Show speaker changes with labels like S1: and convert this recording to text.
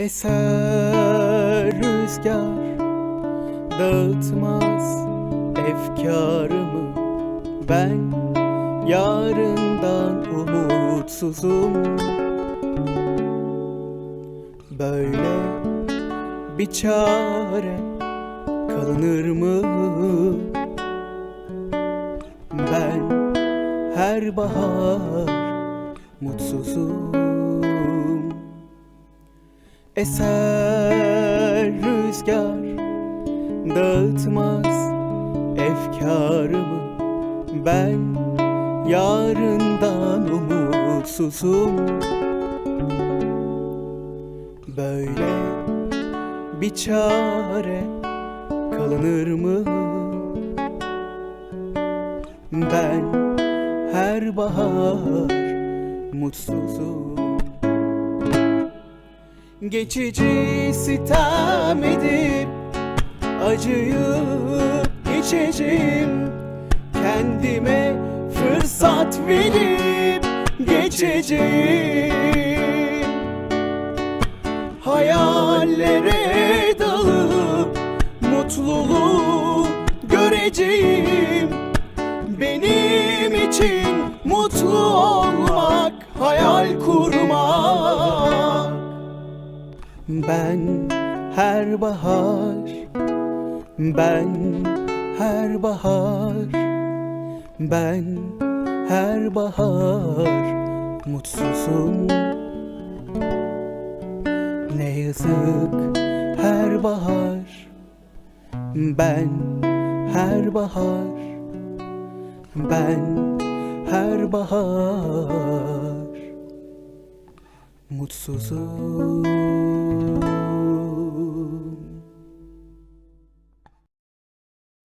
S1: Eser rüzgar Dağıtmaz efkarımı. Ben yarından umutsuzum. Böyle bir çare kalınır mı? Ben her bahar mutsuzum Eser rüzgar dağıtmaz efkarımı. Ben yarından umutsuzum. Böyle bir çare kalınır mı? Ben her bahar mutsuzum Geçici sitem edip acıyı içeceğim. Kendime fırsat verip geçeceğim. Hayallere dalıp mutluluğu göreceğim. Benim için mutlu olmak, hayal kurmak Ben her bahar, ben her bahar, ben her bahar mutsuzum. Ne yazık her bahar, ben her bahar, ben her bahar mutsuzum